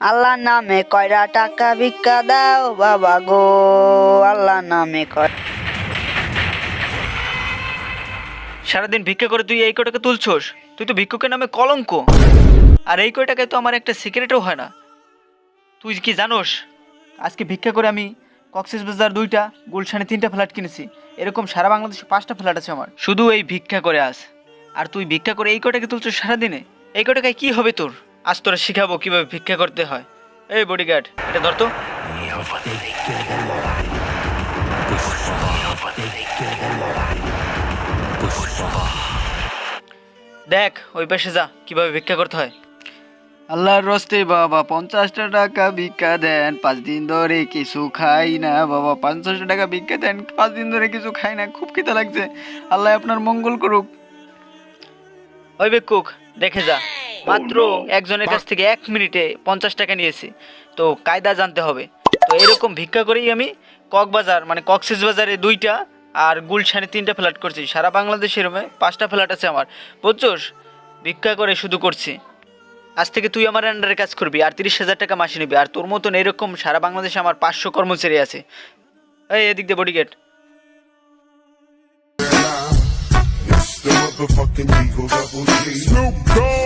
আল্লাহর নামে কয়রা টাকা ভিক্ষা দাও বাবা গো আল্লাহর নামে কয় সারাদিন ভিক্ষা করে তুই এই কটাকে তুলছোস? তুই তো ভিক্ষুকের নামে কলঙ্ক। আর এই কয়টাকে তো আমার একটা সিগারেটও হয় না। তুই কি জানোস? আজকে ভিক্ষা করে আমি কক্সেস বাজার দুইটা, গুলশানে তিনটা ফ্ল্যাট কিনেছি। এরকম সারা বাংলাদেশে পাঁচটা ফ্ল্যাট আছে আমার। শুধু এই ভিক্ষা করে আস আর তুই ভিক্ষা করে এই কটাকে তুলছিস সারাদিনে? এই কটাকায় কি হবে তোর? আজ তোরা শিখাবো কীভাবে ভিক্ষা করতে হয়। এই বডিগার্ড এটা ধর তো। দেখ ওই পাশে যা কীভাবে ভিক্ষা করতে হয়। আল্লাহর রস্তে বাবা পঞ্চাশটা টাকা ভিক্ষা দেন পাঁচ দিন ধরে কিছু খাই না। বাবা পঞ্চাশটা টাকা ভিক্ষা দেন পাঁচ দিন ধরে কিছু খাই না খুব খিদা লাগছে। আল্লাহ আপনার মঙ্গল করুক। ওই বেকুক দেখে যা। মাত্র একজনের কাছ থেকে এক মিনিটে পঞ্চাশ টাকা নিয়েছি। তো কায়দা জানতে হবে। তো এরকম ভিক্ষা করেই আমি কক্সবাজার মানে কক্সেস বাজারে দুইটা আর গুলশানে তিনটা ফ্ল্যাট করছি। সারা বাংলাদেশের পাঁচটা ফ্ল্যাট আছে আমার। বুঝছোস? ভিক্ষা করে শুধু করছি। আজ থেকে তুই আমার আন্ডারে কাজ করবি আর তিরিশ হাজার টাকা মাসে নিবি। আর তোর মতন এরকম সারা বাংলাদেশে আমার পাঁচশো কর্মচারী আছে। এই এদিক দিয়ে বডিগেট It's motherfucking Eagle Double G. Snoop Dogg.